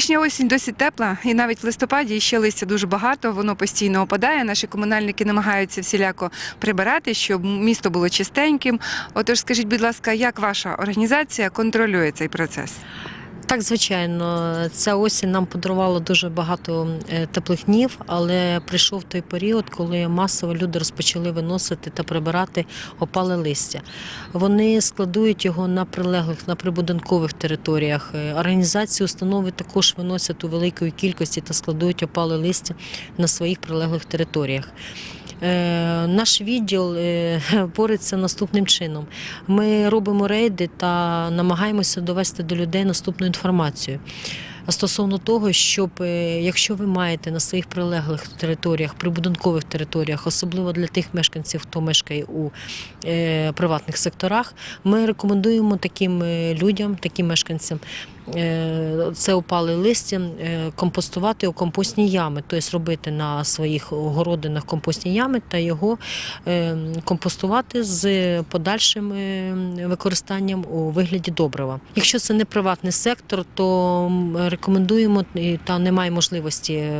Нинішня осінь досить тепла, і навіть в листопаді ще листя дуже багато, воно постійно опадає. Наші комунальники намагаються всіляко прибирати, щоб місто було чистеньким. Отож, скажіть, будь ласка, як ваша організація контролює цей процес? Так, звичайно, ця осінь нам подарувала дуже багато е, теплих днів, але прийшов той період, коли масово люди розпочали виносити та прибирати опале листя. Вони складують його на прилеглих, на прибудинкових територіях. Е, Організації, установи також виносять у великої кількості та складують опале листя на своїх прилеглих територіях. Е, Наш відділ е, бореться наступним чином. Ми робимо рейди та намагаємося довести до людей наступну інформацію. Стосовно того, щоб е, якщо ви маєте на своїх прилеглих територіях, прибудинкових територіях, особливо для тих мешканців, хто мешкає у приватних секторах, ми рекомендуємо таким людям, таким мешканцям. Е, Це опали листя, е, компостувати у компостні ями, тобто робити на своїх огородинах компостні ями та його е, компостувати з подальшим використанням у вигляді добрива. Якщо це не приватний сектор, то рекомендуємо та немає можливості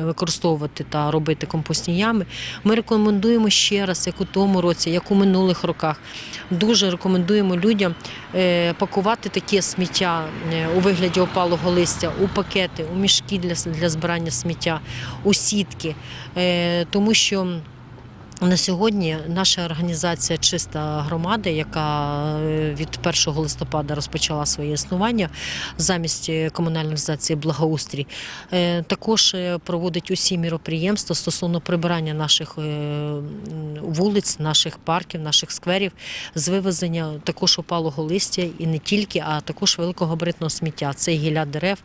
використовувати та робити компостні ями. Ми рекомендуємо ще раз, як у тому році, як у минулих роках. Дуже рекомендуємо людям пакувати таке сміття е, вигляді опалого листя у пакети, у мішки для, для збирання сміття, у сітки, Е, тому що. На сьогодні наша організація Чиста громада, яка е, від 1 листопада розпочала своє існування замість комунальної організації благоустрій, е, також е, проводить усі міроприємства стосовно прибирання наших вулиць, наших парків, наших скверів, з вивезення також опалого листя і не тільки, а також великогабаритного сміття. Це гілля дерев.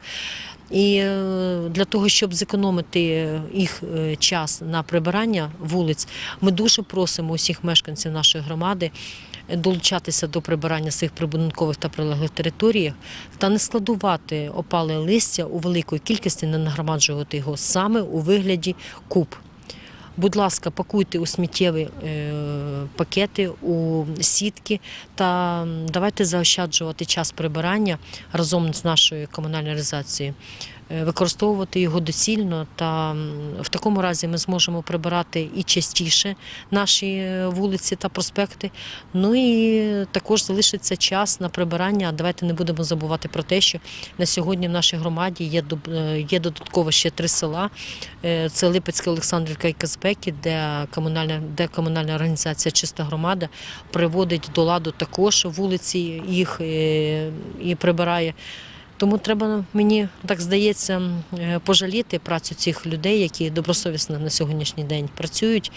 І е, для того, щоб зекономити їх е, час на прибирання вулиць, ми дуже просимо усіх мешканців нашої громади долучатися до прибирання своїх прибудинкових та прилеглих територій та не складувати опале листя у великої кількості, не нагромаджувати його саме у вигляді куб. Будь ласка, пакуйте у сміттєві е, пакети, у сітки та давайте заощаджувати час прибирання разом з нашою комунальною організацією, е, використовувати його доцільно. Та в такому разі ми зможемо прибирати і частіше наші е, вулиці та проспекти. Ну і також залишиться час на прибирання. Давайте не будемо забувати про те, що на сьогодні в нашій громаді є, е, є додатково ще три села. Е, Це Липецька, Олександрівка і Казбеки, де комунальна, де комунальна організація Чиста громада приводить до ладу також вулиці їх е, і прибирає. Тому треба мені так здається е, пожаліти працю цих людей, які добросовісно на сьогоднішній день працюють,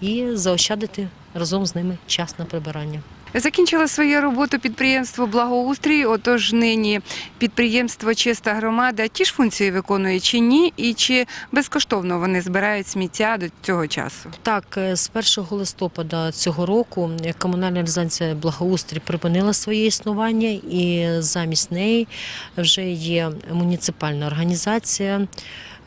і заощадити разом з ними час на прибирання. Закінчило свою роботу підприємство Благоустрій. Отож, нині підприємство Чиста громада ті ж функції виконує чи ні, і чи безкоштовно вони збирають сміття до цього часу. Так, е, з 1 листопада цього року комунальна організація благоустрій припинила своє існування, і замість неї вже є муніципальна організація.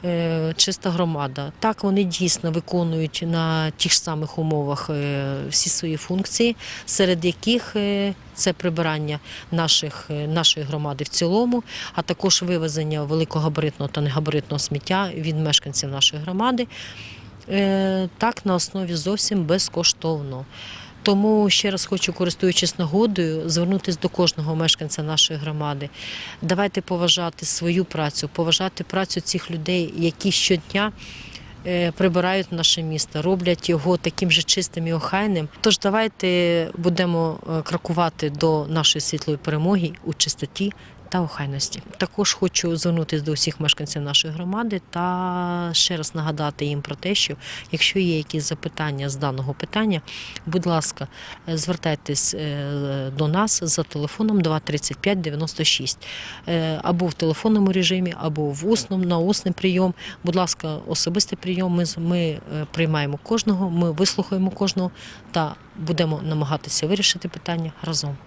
Е, Чиста громада. Так, вони дійсно виконують на тих ж самих умовах е, всі свої функції, серед яких е, це прибирання наших, нашої громади в цілому, а також вивезення великогабаритного та негабаритного сміття від мешканців нашої громади. Так, на основі зовсім безкоштовно. Тому ще раз хочу, користуючись нагодою, звернутися до кожного мешканця нашої громади. Давайте поважати свою працю, поважати працю цих людей, які щодня е, прибирають наше місто, роблять його таким же чистим і охайним. Тож давайте будемо е, крокувати до нашої світлої перемоги у чистоті та охайності. Також хочу звернутися до усіх мешканців нашої громади та ще раз нагадати їм про те, що якщо є якісь запитання з даного питання, будь ласка, е, звертайтесь е, до нас за телефоном 235 96 Е, або в телефонному режимі, або в усному на усний прийом. Будь ласка, особистий прийом. Ми, ми приймаємо кожного, ми вислухаємо кожного та будемо намагатися вирішити питання разом.